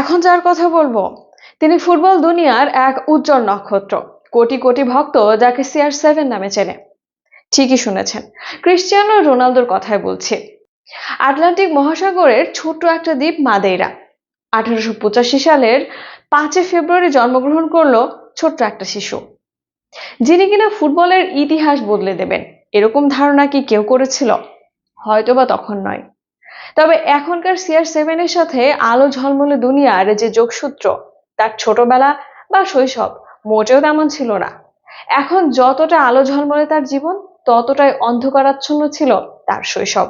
এখন যার কথা বলব? তিনি ফুটবল দুনিয়ার এক উজ্জ্বল নক্ষত্র, কোটি কোটি ভক্ত যাকে সিআর সেভেন নামে চেনে। ঠিকই শুনেছেন, ক্রিশ্চিয়ানো রোনালদোর কথাই বলছি। আটলান্টিক মহাসাগরের ছোট্ট একটা দ্বীপ মাদেইরা। আঠারোশো পঁচাশি সালের পাঁচই ফেব্রুয়ারি জন্মগ্রহণ করল ছোট্ট একটা শিশু। যিনি কিনা ফুটবলের ইতিহাস বদলে দেবেন, এরকম ধারণা কি কেউ করেছিল? হয়তোবা তখন নয়। তবে এখনকার সিআর সেভেনের সাথে আলো ঝলমলে দুনিয়ার যে যোগসূত্র, তার ছোটবেলা বা শৈশব মোটেও তেমন ছিল না। এখন যতটা আলো ঝলমলে তার জীবন, ততটাই অন্ধকারাচ্ছন্ন ছিল তার শৈশব।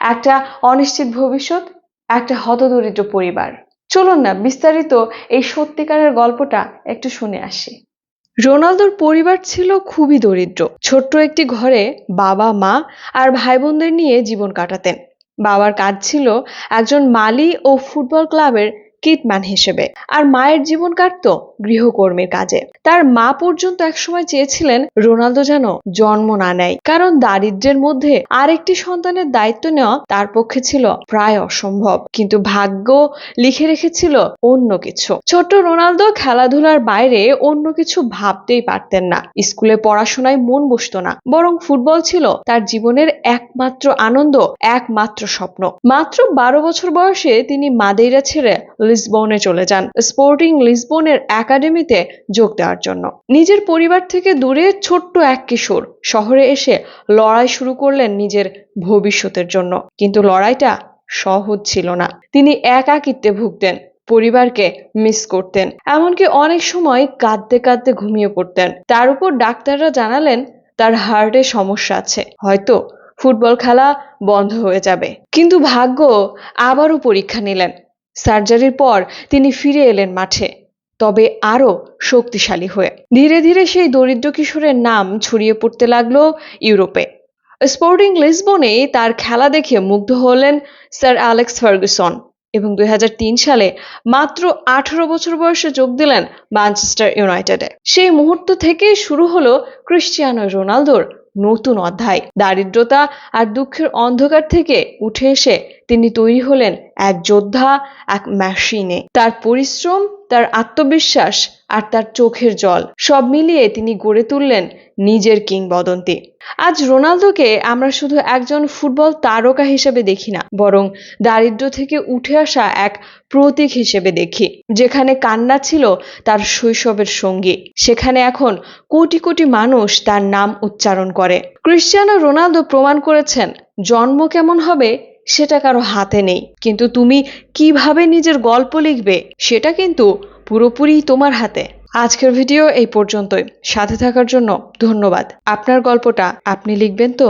একটা অনিশ্চিত ভবিষ্যৎ, একটা হতদরিদ্র পরিবার। চলুন না, বিস্তারিত এই সত্যিকারের গল্পটা একটু শুনে আসি। রোনালদোর পরিবার ছিল খুবই দরিদ্র। ছোট্ট একটি ঘরে বাবা, মা আর ভাই বোনদের নিয়ে জীবন কাটাতেন। বাবার কাজ ছিল একজন মালি ও ফুটবল ক্লাবের কিটম্যান হিসেবে। আর মায়ের জীবন কাটতো গৃহকর্মীর কাজে। তার মা পর্যন্ত একসময় চেয়েছিলেন, রোনালদো যেন জন্ম না নেয়। কারণ দারিদ্র্যের মধ্যে আরেকটি সন্তানের দায়িত্ব নেওয়া তার পক্ষে ছিল প্রায় অসম্ভব। কিন্তু ভাগ্য লিখে রেখেছিল অন্য কিছু। ছোট্ট রোনালদো খেলাধুলার বাইরে অন্য কিছু ভাবতেই পারতেন না। স্কুলে পড়াশোনায় মন বসতো না। বরং ফুটবল ছিল তার জীবনের একমাত্র আনন্দ, একমাত্র স্বপ্ন। মাত্র বারো বছর বয়সে তিনি মাদেইরা ছেড়ে লিসবনে চলে যান স্পোর্টিং লিসবনের একাডেমিতে যোগ দেওয়ার জন্য। নিজের পরিবার থেকে দূরে ছোট্ট এক কিশোর শহরে এসে লড়াই শুরু করলেন নিজের ভবিষ্যতের জন্য। কিন্তু লড়াইটা সহজ ছিল না। তিনি একাকিত্বে ভুগতেন, পরিবারকে মিস করতেন, এমনকি অনেক সময় কাঁদতে কাঁদতে ঘুমিয়ে পড়তেন। তার উপর ডাক্তাররা জানালেন, তার হার্টে সমস্যা আছে, হয়তো ফুটবল খেলা বন্ধ হয়ে যাবে। কিন্তু ভাগ্য আবারও পরীক্ষা নিলেন। সার্জারির পর তিনি ফিরে এলেন মাঠে, তবে আরও শক্তিশালী হয়ে। ধীরে ধীরে সেই দরিদ্র কিশোরের নাম ছড়িয়ে পড়তে লাগল ইউরোপে। স্পোর্টিং লিসবনে তার খেলা দেখে মুগ্ধ হলেন স্যার অ্যালেক্স ফার্গুসন এবং দুই হাজার তিন সালে মাত্র আঠারো বছর বয়সে যোগ দিলেন ম্যানচেস্টার ইউনাইটেডে। সেই মুহূর্ত থেকে শুরু হলো ক্রিশ্চিয়ানো রোনালদোর নতুন অধ্যায়। দারিদ্রতা আর দুঃখের অন্ধকার থেকে উঠে এসে তিনি তৈরি হলেন এক যোদ্ধা, এক মেশিনে তার পরিশ্রম তার আত্মবিশ্বাস আর তার চোখের জল। সব মিলিয়ে তিনি গড়ে তুললেন নিজের কিংবদন্তি। আজ রোনালদোকে আমরা শুধু একজন ফুটবল তারকা হিসেবে দেখি না, বরং দারিদ্র থেকে উঠে আসা এক প্রতীক হিসেবে দেখি। যেখানে কান্না ছিল তার শৈশবের সঙ্গী। সেখানে এখন কোটি কোটি মানুষ তার নাম উচ্চারণ করে। ক্রিশ্চিয়ানো রোনালদো প্রমাণ করেছেন, জন্ম কেমন হবে সেটা কারও হাতে নেই। কিন্তু তুমি কীভাবে নিজের গল্প লিখবে, সেটা কিন্তু পুরোপুরি তোমার হাতে। আজকের ভিডিও এই পর্যন্তই। সাথে থাকার জন্য ধন্যবাদ। আপনার গল্পটা আপনি লিখবেন তো?